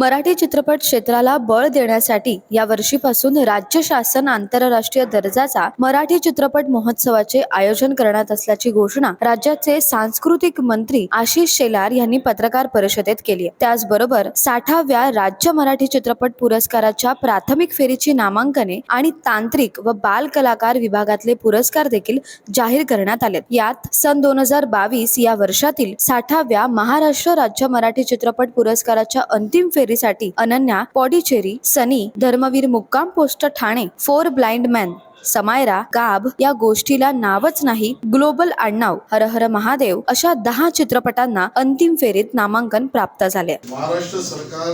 मराठी चित्रपट क्षेत्राला बळ देण्यासाठी या वर्षीपासून राज्य शासन आंतरराष्ट्रीय दर्जाचा मराठी चित्रपट महोत्सवाचे आयोजन करण्यात असल्याची घोषणा राज्याचे सांस्कृतिक मंत्री आशिष शेलार यांनी पत्रकार परिषदेत केली त्याचबरोबर साठाव्या राज्य मराठी चित्रपट पुरस्काराच्या प्राथमिक फेरीची नामांकने आणि तांत्रिक व बाल कलाकार विभागातले पुरस्कार देखील जाहीर करण्यात आले यात सन दोन हजार बावीस या वर्षातील साठाव्या महाराष्ट्र राज्य मराठी चित्रपट पुरस्काराच्या अंतिम फेरी फेरीसाठी Ananya Pondicherry Sunny Dharmaveer Mukkam post Thane four blind man Samaira Gaabh या गोष्टीला नावच नाही ग्लोबल आडनाव हर हर महादेव अशा दहा चित्रपटांना अंतिम फेरीत नामांकन प्राप्त झाले. महाराष्ट्र सरकार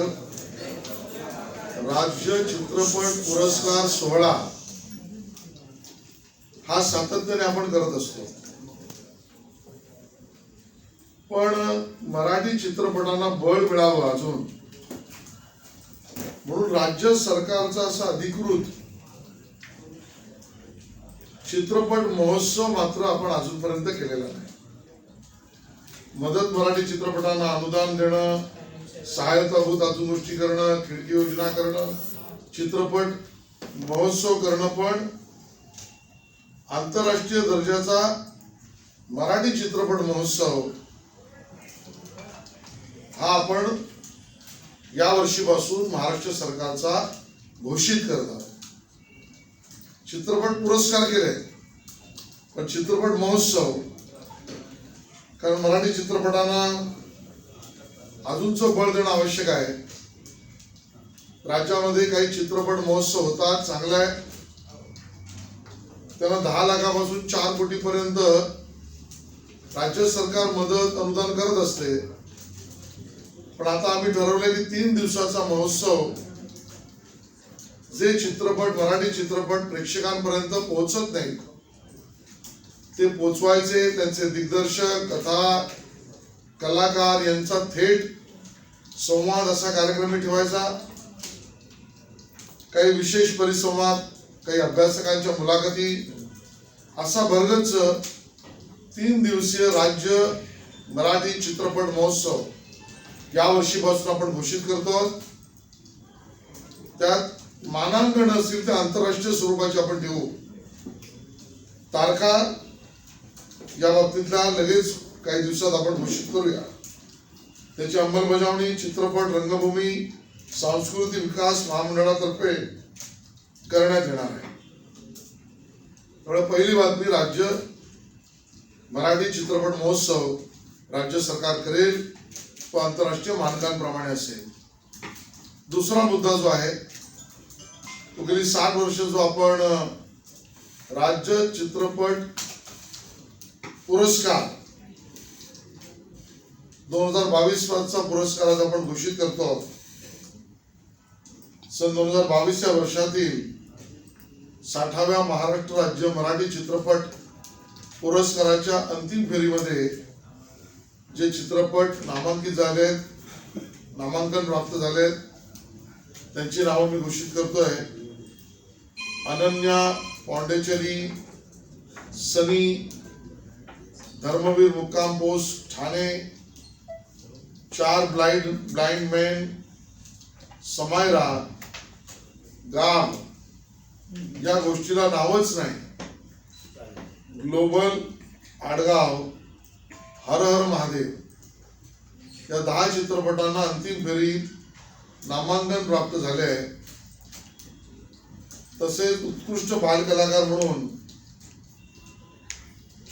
राज्य चित्रपट पुरस्कार सोहळा हा सातत्याने आपण करत असतो. पण मराठी चित्रपटांना बळ मिळावं अजून म्हणून राज्य सरकारचा असा अधिकृत चित्रपट महोत्सव मात्र आपण अजूनपर्यंत केलेला नाही. मदत मराठी चित्रपटांना अनुदान देणं सहायताभूत अजून गोष्टी करणं खिडकी योजना करणं चित्रपट महोत्सव करणं पण आंतरराष्ट्रीय दर्जाचा मराठी चित्रपट महोत्सव हा आपण या वर्षीपासून महाराष्ट्र सरकारचा घोषित करत आहोत चित्रपट पुरस्कार केले पण चित्रपट महोत्सव कारण मराठी चित्रपटांना अजूनचं बळ देणं आवश्यक आहे. राज्यामध्ये काही चित्रपट महोत्सव होतात चांगल्या त्यांना दहा लाखापासून चार कोटीपर्यंत राज्य सरकार मदत अनुदान करत असते. पण आता आम्ही ठरवलेली तीन दिवसाचा महोत्सव जे चित्रपट मराठी चित्रपट प्रेक्षकांपर्यंत पोहोचत नाही ते पोचवायचे त्यांचे दिग्दर्शक कथा कलाकार यांचा थेट संवाद असा कार्यक्रम ठेवायचा. काही विशेष परिसंवाद काही अभ्यासकांच्या मुलाखती असा भरगच तीन दिवसीय राज्य मराठी चित्रपट महोत्सव. या वर्षीपासून आपण घोषित करतो. त्यात मानांकन असतील ते आंतरराष्ट्रीय स्वरूपाचे आपण देऊ. तारखा या बाबतीतल्या लगेच काही दिवसात आपण घोषित करूया. त्याची अंमलबजावणी चित्रपट रंगभूमी सांस्कृतिक विकास महामंडळातर्फे करण्यात येणार आहे. त्यामुळे पहिली बातमी राज्य मराठी चित्रपट महोत्सव राज्य सरकार करेल. तो आंतरराष्ट्रीय मानकांप्रमाणे असेल. दुसरा मुद्दा जो आहे तो गेली सात वर्ष जो आपण राज्य चित्रपट पुरस्कार दोन हजार बावीस चा पुरस्कार आज आपण घोषित करतो. सन दोन हजार बावीसच्या वर्षातील साठाव्या महाराष्ट्र राज्य मराठी चित्रपट पुरस्काराच्या अंतिम फेरीमध्ये जे चित्रपट नामांकित झालेत नामांकन प्राप्त झालेत त्यांची नावं मी घोषित करतोय. अनन्या पॉंडेचेरी सनी धर्मवीर मुक्काम बोस ठाणे चार ब्लाइंड ब्लाइंड मॅन समायरा गाम या गोष्टीला नावच नाही. ग्लोबल आडगाव हर हर महादेव. या दहा चित्रपटांना अंतिम फेरीत नामांकन प्राप्त झाले आहे तसेच उत्कृष्ट बालकलाकार म्हणून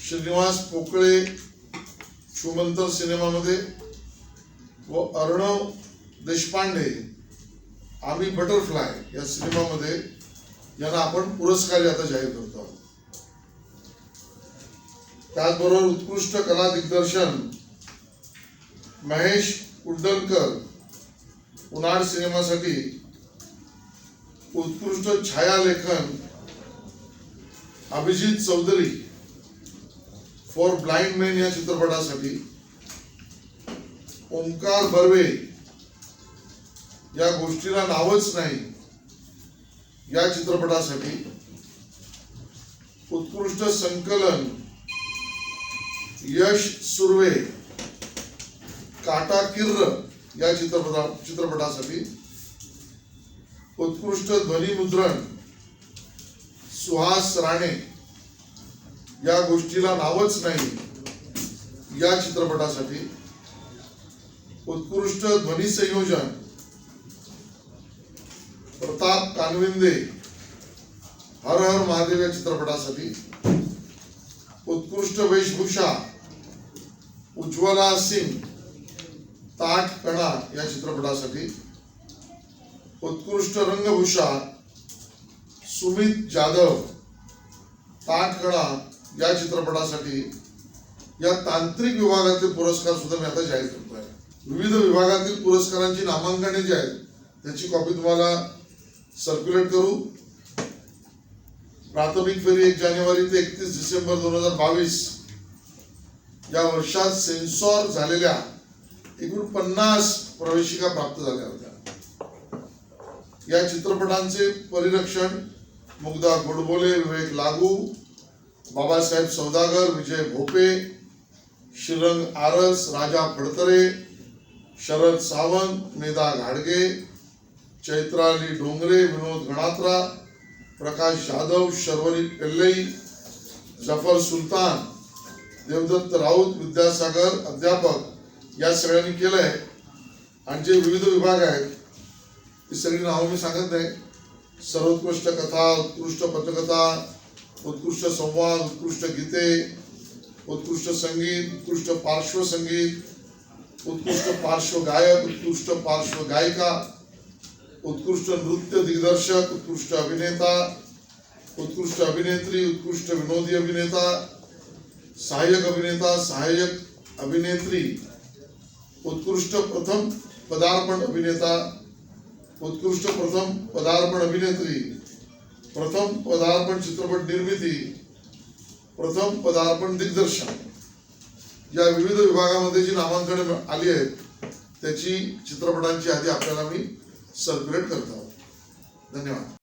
श्रीनिवास पोकळे शुमंतर सिनेमामध्ये व अर्णव देशपांडे आम्ही बटरफ्लाय या सिनेमामध्ये यांना आपण पुरस्कार आता जाहीर करतो त्याचबरोबर उत्कृष्ट कला दिग्दर्शन महेश उड्डलकर उन्हाळ सिनेमासाठी उत्कृष्ट छायालेखन Abhijit Chaudhari for blind men या चित्रपटासाठी ओंकार बर्वे या गोष्टीला नावच नाही या चित्रपटासाठी उत्कृष्ट संकलन यश सुर्वे काटा किर्र या चित्रपटा चित्रपटासाठी उत्कृष्ट ध्वनिमुद्रण सुहास राणे या गोष्टीला नावच नाही. या चित्रपटासाठी उत्कृष्ट ध्वनी संयोजन प्रताप कानविंदे हर हर महादेव या चित्रपटासाठी उत्कृष्ट वेशभूषा उज्ज्वला सिंग ताट कणा या चित्रपटासाठी. उत्कृष्ट रंगभूषा सुमित जाधव ताट कणा या चित्रपटासाठी. या तांत्रिक विभागातील पुरस्कार सुद्धा मी आता जाहीर करतोय. विविध विभागातील पुरस्कारांची नामांकने जी आहेत त्याची कॉपी तुम्हाला सर्क्युलेट करू. प्राथमिक फेरी एक जानेवारी ते एकतीस डिसेंबर दोन हजार बावीस. या वर्षात सेन्सॉर झालेल्या एकूण पन्नास प्रवेशिका प्राप्त झाल्या होत्या. या चित्रपटांचे परिरक्षण मुग्धा गोडबोले विवेक लागू बाबासाहेब सौदागर विजय भोपे श्रीरंग आरस राजा फडतरे शरद सावंत मेधा घाडगे चैत्राली डोंगरे विनोद गणात्रा प्रकाश जाधव शर्वरी पेल्लई जफर सुलतान देवदत्त राऊत विद्यासागर अध्यापक या सगळ्यांनी केलं आहे आणि जे विविध विभाग आहेत ती सगळी नावं मी सांगत नाही. सर्वोत्कृष्ट कथा उत्कृष्ट पत्रकथा उत्कृष्ट संवाद उत्कृष्ट गीते उत्कृष्ट संगीत उत्कृष्ट पार्श्वसंगीत उत्कृष्ट पार्श्वगायक उत्कृष्ट पार्श्वगायिका उत्कृष्ट नृत्य दिग्दर्शक उत्कृष्ट अभिनेता उत्कृष्ट अभिनेत्री उत्कृष्ट विनोदी अभिनेता सहाय्यक अभिनेता सहाय्यक अभिनेत्री उत्कृष्ट प्रथम पदार्पण अभिनेता उत्कृष्ट प्रथम पदार्पण अभिनेत्री प्रथम पदार्पण चित्रपट निर्मिती प्रथम पदार्पण दिग्दर्शन. या विविध विभागामध्ये जी नामांकने आली आहेत त्याची चित्रपटांची यादी आपल्याला मी सर्क्युलेट करत आहोत. धन्यवाद.